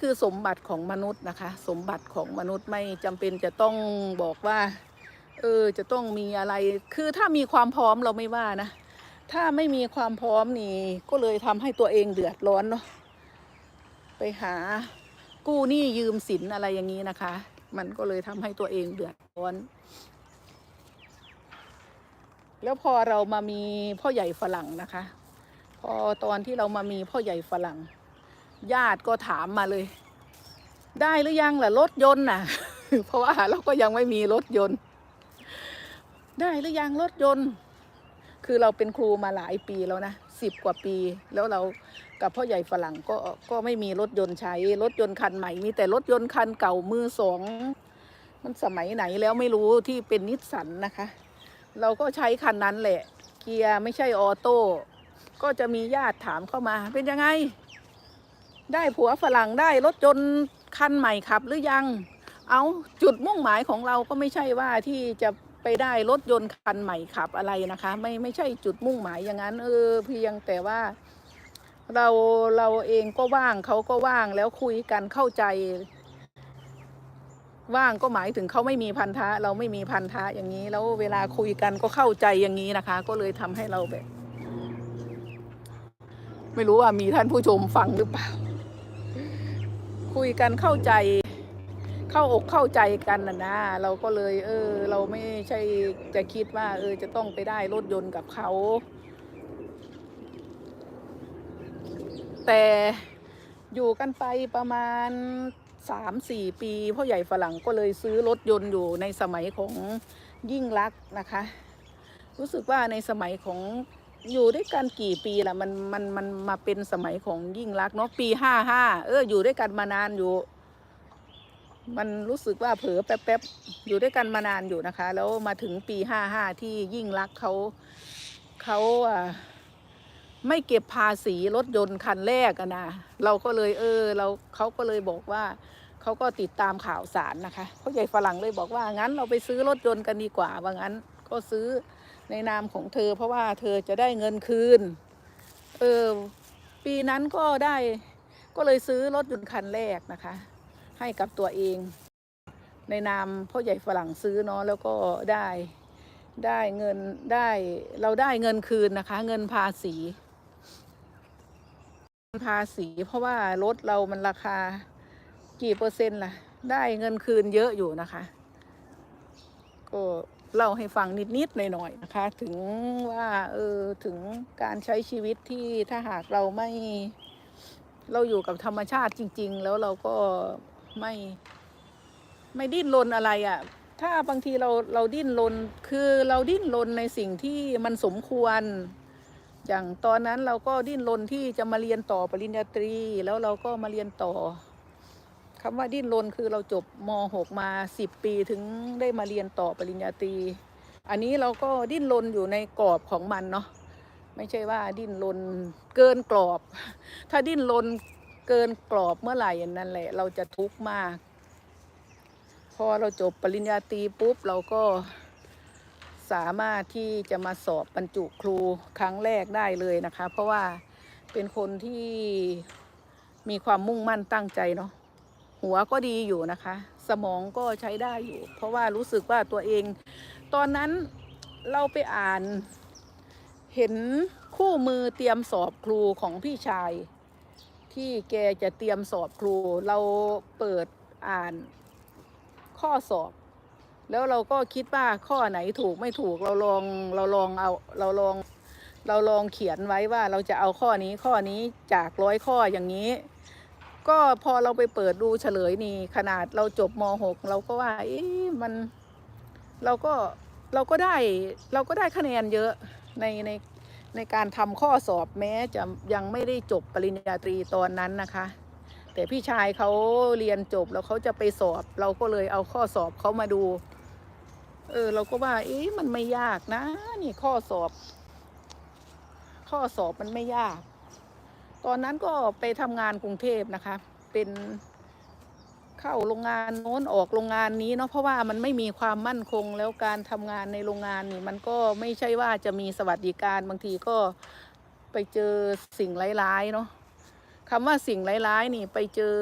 คือสมบัติของมนุษย์นะคะ สมบัติของมนุษย์ไม่จำเป็นจะต้องบอกว่าเออจะต้องมีอะไร คือถ้ามีความพร้อมเราไม่ว่านะ ถ้าไม่มีความพร้อมนี่ ก็เลยทำให้ตัวเองเดือดร้อนเนาะไปหากู้หนี้ยืมสินอะไรอย่างนี้นะคะ มันก็เลยทำให้ตัวเองเดือดร้อน แล้วพอเรามามีพ่อใหญ่ฝรั่งนะคะ พอตอนที่เรามามีพ่อใหญ่ฝรั่ง ญาติก็ถามมาเลย ได้หรือยังล่ะรถยนต์น่ะ เพราะว่าเราก็ยังไม่มีรถยนต์ ได้หรือยังรถยนต์ คือเราเป็นครูมาหลายปีแล้วนะสิบกว่าปี แล้วเรากับพ่อใหญ่ฝรั่งก็ก็ไม่มีรถยนต์ใช้ รถยนต์คันใหม่มีแต่รถยนต์คันเก่ามือสองมันสมัยไหนแล้วไม่รู้ที่เป็นนิสสันนะคะ เราก็ใช้คันนั้นแหละ เกียร์ไม่ใช่ออโต้ก็จะมีญาติถามเข้ามา เป็นยังไง ได้ผัวฝรั่งได้รถยนต์คันใหม่ขับหรือยัง เอาจุดมุ่งหมายของเราก็ไม่ใช่ว่าที่จะไปได้รถยนต์คันใหม่ขับอะไรนะคะ ไม่ไม่ใช่จุดมุ่งหมายอย่างนั้น เออเพียงแต่ว่าเราเราเองก็ว่างเขาก็ว่างแล้วคุยกันเข้าใจ ว่างก็หมายถึงเขาไม่มีพันธะ เราไม่มีพันธะอย่างนี้ แล้วเวลาคุยกันก็เข้าใจอย่างนี้นะคะ ก็เลยทำให้เราแบบ ไม่รู้ว่ามีท่านผู้ชมฟังหรือเปล่า คุยกันเข้าใจ เข้าอกเข้าใจกันนะนะเราก็เลย เออ เราไม่ใช่จะคิดว่า เออ จะต้องไปได้รถยนต์กับเขา แต่อยู่กันไปประมาณสามสี่ปีพ่อใหญ่ฝรั่งก็เลยซื้อรถยนต์อยู่ในสมัยของยิ่งลักนะคะ รู้สึกว่าในสมัยของ อยู่ด้วยกันกี่ปีละมันมันมันมาเป็นสมัยของยิ่งรักเนาะปีห้าห้าเอออยู่ด้วยกันมานานอยู่ มันรู้สึกว่าเผลอแป๊บๆอยู่ด้วยกันมานานอยู่นะคะ แล้วมาถึงปีห้าห้าที่ยิ่งรักเขาเขาอ่าไม่เก็บภาษีรถยนต์คันแรกนะเราก็เลยเออ เราเขาก็เลยบอกว่าเขาก็ติดตามข่าวสารนะคะเขาใหญ่ฝรั่งเลยบอกว่างั้นเราไปซื้อรถยนต์กันดีกว่าว่างั้นก็ซื้อ ในนามของเธอ เพราะว่าเธอจะได้เงินคืน เออ ปีนั้นก็ได้ ก็เลยซื้อรถยนต์คันแรกนะคะ ให้กับตัวเอง ในนามพ่อใหญ่ฝรั่งซื้อเนาะแล้วก็ได้ได้เงินได้เราได้เงินคืนนะคะ เงินภาษีภาษี เพราะว่ารถเรามันราคากี่เปอร์เซ็นต์ล่ะ ได้เงินคืนเยอะอยู่นะคะ ก็เล่าให้ฟังนิด ๆ หน่อย ๆ นะคะ ถึงว่าเออถึงการใช้ชีวิตที่ถ้าหากเราไม่ เราอยู่กับธรรมชาติจริง ๆ แล้วเราก็ไม่ ไม่ดิ้นรนอะไรอะ่ะ ถ้าบางทีเราเราดิ้นรนคือเราดิ้นรนในสิ่งที่มันสมควร อย่างตอนนั้นเราก็ดิ้นรนที่จะมาเรียนต่อปริญญาตรี แล้วเราก็มาเรียนต่อ คำว่าดิ้นรนคือเราจบม .6 มาสิบปีถึงได้มาเรียนต่อปริญญาตรี อันนี้เราก็ดิ้นรนอยู่ในกรอบของมันเนาะไม่ใช่ว่าดิ้นรนเกินกรอบ ถ้าดิ้นรนเกินกรอบเมื่อไหร่นั่นแหละ เราจะทุกข์มาก พอเราจบปริญญาตรีปุ๊บเราก็สามารถที่จะมาสอบบรรจุครูครั้งแรกได้เลยนะคะ เพราะว่าเป็นคนที่มีความมุ่งมั่นตั้งใจเนาะ หัวก็ดีอยู่นะคะ สมองก็ใช้ได้อยู่ เพราะว่ารู้สึกว่าตัวเอง ตอนนั้นเราไปอ่านเห็นคู่มือเตรียมสอบครูของพี่ชาย ที่แกจะเตรียมสอบครู เราเปิดอ่านข้อสอบ แล้วเราก็คิดว่าข้อไหนถูกไม่ถูกเราลองเราลองเอาเราลองเราลองเขียนไว้ว่าเราจะเอาข้อนี้ข้อนี้จากร้อยข้ออย่างนี้ ก็พอเราไปเปิดดูเฉลยนี่ขนาดเราจบม .6 เราก็ว่าเอ๊ะมันเราก็เราก็ได้เราก็ได้คะแนนเยอะในในในการทำข้อสอบแม้จะยังไม่ได้จบปริญญาตรีตอนนั้นนะคะ แต่พี่ชายเขาเรียนจบแล้วเขาจะไปสอบ เราก็เลยเอาข้อสอบเขามาดู เออ เราก็ว่า เอ๊ะมันไม่ยากนะ นี่ข้อสอบ ข้อสอบมันไม่ยาก ตอนนั้นก็ไปทำงานกรุงเทพนะคะ เป็นเข้าโรงงานโน้นออกโรงงานนี้เนาะเพราะว่ามันไม่มีความมั่นคงแล้วการทำงานในโรงงานนี่มันก็ไม่ใช่ว่าจะมีสวัสดิการบางทีก็ไปเจอสิ่งร้ายๆเนาะคำว่าสิ่งร้ายๆนี่ไปเจอ